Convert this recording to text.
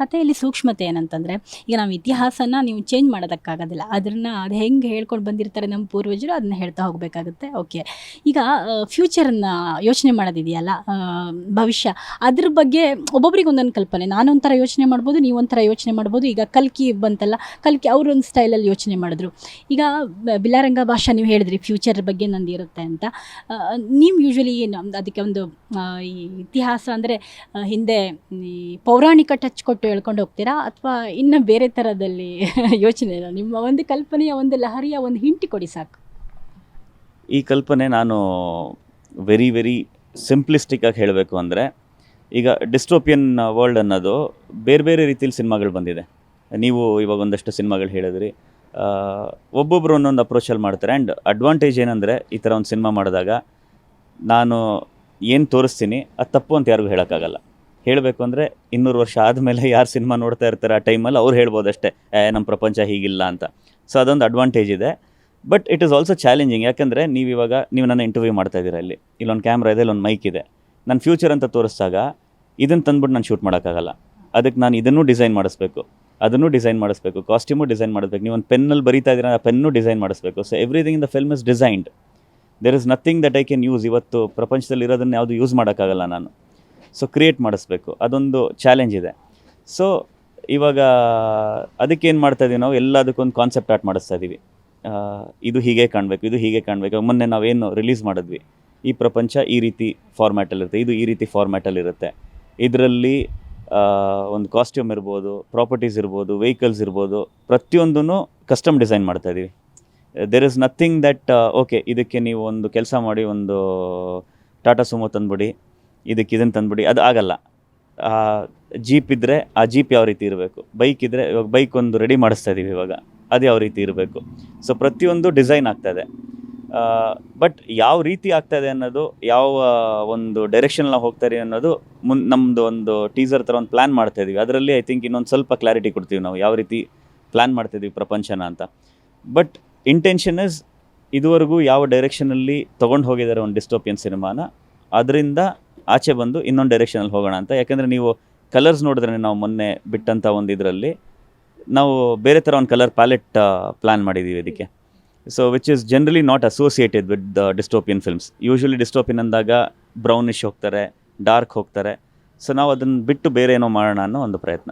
ಕಥೆಯಲ್ಲಿ ಸೂಕ್ಷ್ಮತೆ ಏನಂತಂದರೆ, ಈಗ ನಾವು ಇತಿಹಾಸನ ನೀವು ಚೇಂಜ್ ಮಾಡೋದಕ್ಕಾಗೋದಿಲ್ಲ. ಅದನ್ನು ಅದು ಹೆಂಗೆ ಹೇಳ್ಕೊಂಡು ಬಂದಿರ್ತಾರೆ ನಮ್ಮ ಪೂರ್ವಜರು ಅದನ್ನ ಹೇಳ್ತಾ ಹೋಗಬೇಕಾಗುತ್ತೆ. ಓಕೆ ಈಗ ಫ್ಯೂಚರನ್ನು ಯೋಚನೆ ಮಾಡೋದಿದೆಯಲ್ಲ ಭವಿಷ್ಯ. ಅದ್ರ ಬಗ್ಗೆ ಒಬ್ಬೊಬ್ರಿಗೆ ಒಂದೊಂದು ಕಲ್ಪನೆ. ನಾನೊಂಥರ ಯೋಚನೆ ಮಾಡ್ಬೋದು, ನೀವೊಂಥರ ಯೋಚನೆ ಮಾಡ್ಬೋದು. ಈಗ ಕಲ್ಕಿ ಬಂತಲ್ಲ, ಕಲ್ಕಿ ಅವರೊಂದು ಸ್ಟೈಲಲ್ಲಿ ಯೋಚನೆ ಮಾಡಿದ್ರು. ಈಗ ಬಿಲಾರಂಗ ಭಾಷಾ ನೀವು ಹೇಳಿದ್ರಿ ಫ್ಯೂಚರ್ ಬಗ್ಗೆ ನಂದು ಇರುತ್ತೆ ಅಂತ ನೀವು ಯೂಶ್ವಲಿ ಏನು, ಅದಕ್ಕೆ ಒಂದು ಈ ಇತಿಹಾಸ ಅಂದರೆ ಹಿಂದೆ ಪೌರಾಣಿಕ ಟಚ್ ಕೊಟ್ಟು ಹೇಳ್ಕೊಂಡು ಹೋಗ್ತೀರಾ? ಅಥವಾ ಇನ್ನು ಬೇರೆ ಥರದಲ್ಲಿ ಯೋಚನೆ ನಿಮ್ಮ ಒಂದು ಕಲ್ಪನೆಯ ಒಂದು ಲಹರಿಯ ಒಂದು ಹಿಂಟಿ ಕೊಡಿ ಸಾಕು. ಈ ಕಲ್ಪನೆ ನಾನು ವೆರಿ ವೆರಿ ಸಿಂಪ್ಲಿಸ್ಟಿಕ್ ಆಗಿ ಹೇಳಬೇಕು ಅಂದರೆ, ಈಗ ಡಿಸ್ಟೋಪಿಯನ್ ವರ್ಲ್ಡ್ ಅನ್ನೋದು ಬೇರೆ ಬೇರೆ ರೀತಿಯಲ್ಲಿ ಸಿನಿಮಾಗಳು ಬಂದಿದೆ. ನೀವು ಇವಾಗ ಒಂದಷ್ಟು ಸಿನಿಮಾಗಳು ಹೇಳಿದ್ರಿ. ಒಬ್ಬೊಬ್ಬರು ಒಂದೊಂದು ಅಪ್ರೋಚಲ್ಲಿ ಮಾಡ್ತಾರೆ. ಆ್ಯಂಡ್ ಅಡ್ವಾಂಟೇಜ್ ಏನಂದರೆ, ಈ ಥರ ಒಂದು ಸಿನಿಮಾ ಮಾಡಿದಾಗ ನಾನು ಏನು ತೋರಿಸ್ತೀನಿ, ಅದು ತಪ್ಪು ಅಂತ ಯಾರಿಗೂ ಹೇಳೋಕ್ಕಾಗಲ್ಲ. ಹೇಳಬೇಕು ಅಂದರೆ ಇನ್ನೂರು ವರ್ಷ ಆದಮೇಲೆ ಯಾರು ಸಿನಿಮಾ ನೋಡ್ತಾ ಇರ್ತಾರೆ ಆ ಟೈಮಲ್ಲಿ ಅವ್ರು ಹೇಳ್ಬೋದಷ್ಟೇ. ಏ ನಮ್ಮ ಪ್ರಪಂಚ ಹೀಗಿಲ್ಲ ಅಂತ. ಸೊ ಅದೊಂದು ಅಡ್ವಾಂಟೇಜ್ ಇದೆ. But it is also challenging ಯಾಕಂದರೆ ನೀವು ಇವಾಗ, ನೀವು ನನ್ನ ಇಂಟರ್ವ್ಯೂ ಮಾಡ್ತಾ ಇದ್ದೀರಾ ಇಲ್ಲಿ. ಇಲ್ಲೊಂದು ಕ್ಯಾಮ್ರಾ ಇದೆ, ಇಲ್ಲೊಂದು ಮೈಕ್ ಇದೆ. ನನ್ನ ಫ್ಯೂಚರ್ ಅಂತ ತೋರಿಸಿದಾಗ ಇದನ್ನು ತಂದ್ಬಿಟ್ಟು ನಾನು ಶೂಟ್ ಮಾಡೋಕ್ಕಾಗಲ್ಲ. ಅದಕ್ಕೆ ನಾನು ಇದನ್ನು ಡಿಸೈನ್ ಮಾಡಿಸ್ಬೇಕು. ಅದನ್ನು ಡಿಸೈನ್ ಮಾಡಿಸ್ಬೇಕು. ಕಾಸ್ಟ್ಯೂಮು ಡಿಸೈನ್ ಮಾಡಬೇಕು ನೀವು ಒಂದು ಪೆನ್ನಲ್ಲಿ ಬರೀತಾ ಇದ್ದೀರಾ, ಆ ಪೆನ್ನು ಡಿಸೈನ್ ಮಾಡಿಸ್ಬೇಕು. So everything in the film is designed there is nothing that I can use ಇವತ್ತು ಪ್ರಪಂಚದಲ್ಲಿ ಇರೋದನ್ನು ಯಾವುದು ಯೂಸ್ ಮಾಡೋಕ್ಕಾಗಲ್ಲ ನಾನು. ಸೊ ಕ್ರಿಯೇಟ್ ಮಾಡಿಸ್ಬೇಕು. ಅದೊಂದು ಚಾಲೆಂಜ್ ಇದೆ. ಸೊ ಇವಾಗ ಅದಕ್ಕೇನು ಮಾಡ್ತಾಯಿದ್ದೀವಿ ನಾವು? ಎಲ್ಲದಕ್ಕೊಂದು ಕಾನ್ಸೆಪ್ಟ್ ಆರ್ಟ್ ಮಾಡಿಸ್ತಾ ಇದ್ದೀವಿ ಇದು ಹೀಗೆ ಕಾಣಬೇಕು, ಇದು ಹೀಗೆ ಕಾಣಬೇಕು. ಮೊನ್ನೆ ನಾವೇನು ರಿಲೀಸ್ ಮಾಡಿದ್ವಿ. ಈ ಪ್ರಪಂಚ ಈ ರೀತಿ ಫಾರ್ಮ್ಯಾಟಲ್ಲಿರುತ್ತೆ ಇದು ಈ ರೀತಿ ಫಾರ್ಮ್ಯಾಟಲ್ಲಿರುತ್ತೆ ಇದರಲ್ಲಿ ಒಂದು ಕಾಸ್ಟ್ಯೂಮ್ ಇರ್ಬೋದು ಪ್ರಾಪರ್ಟೀಸ್ ಇರ್ಬೋದು ವೆಹಿಕಲ್ಸ್ ಇರ್ಬೋದು ಪ್ರತಿಯೊಂದೂ ಕಸ್ಟಮ್ ಡಿಸೈನ್ ಮಾಡ್ತಾ ಇದ್ದೀವಿ there is nothing that okay ಇದಕ್ಕೆ ನೀವು ಒಂದು ಕೆಲಸ ಮಾಡಿ, ಒಂದು ಟಾಟಾ ಸುಮೋ ತಂದ್ಬಿಡಿ. ಇದಕ್ಕೆ ಇದನ್ನು ತಂದುಬಿಡಿ. ಅದು ಆಗಲ್ಲ. ಜೀಪ್ ಇದ್ದರೆ ಆ ಜೀಪ್ ಯಾವ ರೀತಿ ಇರಬೇಕು? ಬೈಕ್ ಇದ್ದರೆ ಇವಾಗ ಬೈಕ್ ಒಂದು ರೆಡಿ ಮಾಡಿಸ್ತಾ ಇದ್ದೀವಿ ಇವಾಗ. ಅದು ಯಾವ ರೀತಿ ಇರಬೇಕು? ಸೊ ಪ್ರತಿಯೊಂದು ಡಿಸೈನ್ ಆಗ್ತಾ ಇದೆ. ಬಟ್ ಯಾವ ರೀತಿ ಆಗ್ತಾ ಇದೆ ಅನ್ನೋದು, ಯಾವ ಒಂದು ಡೈರೆಕ್ಷನ್ ನಾವು ಹೋಗ್ತಾ ಇದೀವಿ ಅನ್ನೋದು ಮುನ್ ನಮ್ಮದು ಒಂದು ಟೀಸರ್ ಥರ ಒಂದು ಪ್ಲ್ಯಾನ್ ಮಾಡ್ತಾ ಇದೀವಿ. ಅದರಲ್ಲಿ ಐ ಥಿಂಕ್ ಇನ್ನೊಂದು ಸ್ವಲ್ಪ ಕ್ಲಾರಿಟಿ ಕೊಡ್ತೀವಿ ನಾವು ಯಾವ ರೀತಿ ಪ್ಲ್ಯಾನ್ ಮಾಡ್ತಾ ಇದೀವಿ ಪ್ರಪಂಚನ ಅಂತ. ಬಟ್ ಇಂಟೆನ್ಷನ್ ಇಸ್ ಇದುವರೆಗೂ ಯಾವ ಡೈರೆಕ್ಷನಲ್ಲಿ ತೊಗೊಂಡು ಹೋಗಿದ್ದಾರೆ ಒಂದು ಡಿಸ್ಟೋಪಿಯನ್ ಸಿನಿಮಾನ ಅದರಿಂದ ಆಚೆ ಬಂದು ಇನ್ನೊಂದು ಡೈರೆಕ್ಷನಲ್ಲಿ ಹೋಗೋಣ ಅಂತ. ಯಾಕೆಂದರೆ ನೀವು ಕಲರ್ಸ್ ನೋಡಿದ್ರೆ ನಾವು ಮೊನ್ನೆ ಬಿಟ್ಟಂಥ ಒಂದು ಇದರಲ್ಲಿ. ನಾವು ಬೇರೆ ಥರ ಒಂದು ಕಲರ್ ಪ್ಯಾಲೆಟ್ ಪ್ಲ್ಯಾನ್ ಮಾಡಿದ್ದೀವಿ ಇದಕ್ಕೆ so which is generally not associated with the dystopian films usually dystopian ಅಂದಾಗ ಬ್ರೌನಿಶ್ ಹೋಗ್ತಾರೆ ಡಾರ್ಕ್ ಹೋಗ್ತಾರೆ. ಸೊ ನಾವು ಅದನ್ನು ಬಿಟ್ಟು ಬೇರೆ ಏನೋ ಮಾಡೋಣ ಅನ್ನೋ ಒಂದು ಪ್ರಯತ್ನ.